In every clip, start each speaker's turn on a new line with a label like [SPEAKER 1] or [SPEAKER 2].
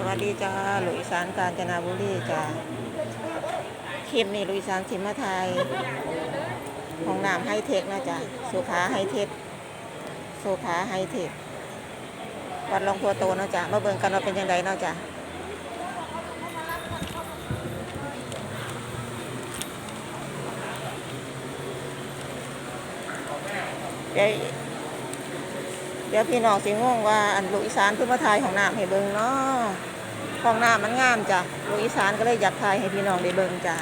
[SPEAKER 1] สวัสดีจ้าหลุยสานกาญจนบุรีจ้าคลิปนี้หลุยสานสิมาไทยห้องน้ำไฮเทคนะจ้ะสุขาไฮเทคโซฟาไฮเทควัดหลวงพัวโตเนาะจ้ะมาเบิ่งกันว่าเป็นยังไงเนาะจ้ะเดี๋ยว เดี๋ยวพี่น้องสิงงว่าอันลูกอีสานคือมาถ่ายของน้ำให้เบิ่งเนาะของน้ำมันงามจ้ะลูกอีสานก็เลยอยากถ่ายให้พี่น้องได้เบิ่งจ้ะ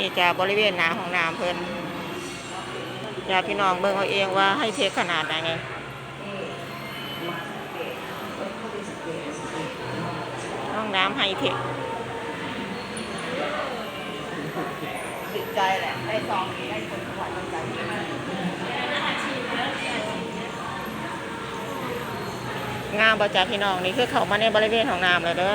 [SPEAKER 1] นี่จะบริเวณหน้าห้องน้ำเพิ่นจะพี่น้องเบิ่งเอาเองว่าให้เทคขนาดไหนห้องน้ำไฮเทค
[SPEAKER 2] ติดใจแหละได้ซองนี้ได้คนถวายกำลังใจ
[SPEAKER 1] งามประจากพี่น้องนี่คือเข้ามาในบริเวณห้องน้ำเลยเด้อ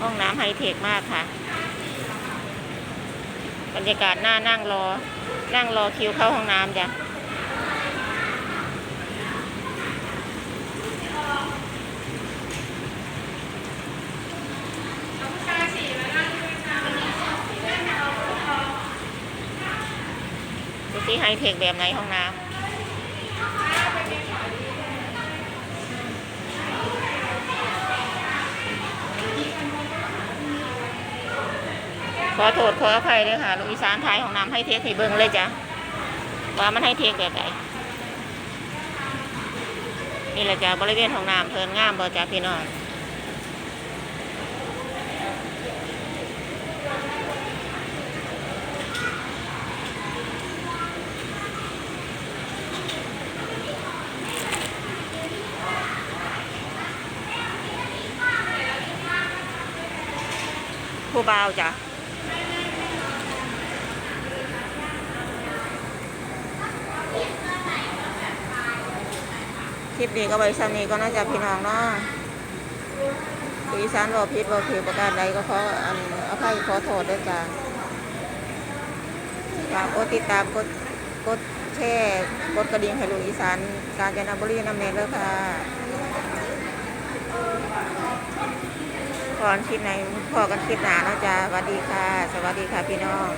[SPEAKER 1] ห้องน้ำไฮเทคมากค่ะ บรรยากาศหน้านั่งรอ นั่งรอคิวเข้าห้องน้ำจ้ะดูสิไฮเทคแบบไหนห้องน้ำ ขอโทษขออภัยด้วยค่ะลูกอีสานไทยของน้ำให้เทคให้เบิ่งเลยจ้ะว่ามันให้เทคแบบไหนนี่แหละจ้ะบริเวณของน้ำเพิ่นงามบ่จ้ะพี่น้องผู้บ่าวจ้ะ คลิปนี้ก็ไว้ซ้ำนี้ก็น่าจะพี่น้องเนาะอีสานบอกผิดบอกผิดประการใดก็ขออันอภัยขอโทษด้วยจ้ะฝากกดติดตามกดกดแชร์กดกระดิ่งให้ลูกอีสานกาญจนบุรีน้ำเนยเลยค่ะก่อนคลิปไหนพอกันคลิปหนาเนาะจ้ะสวัสดีค่ะ สวัสดีค่ะพี่น้อง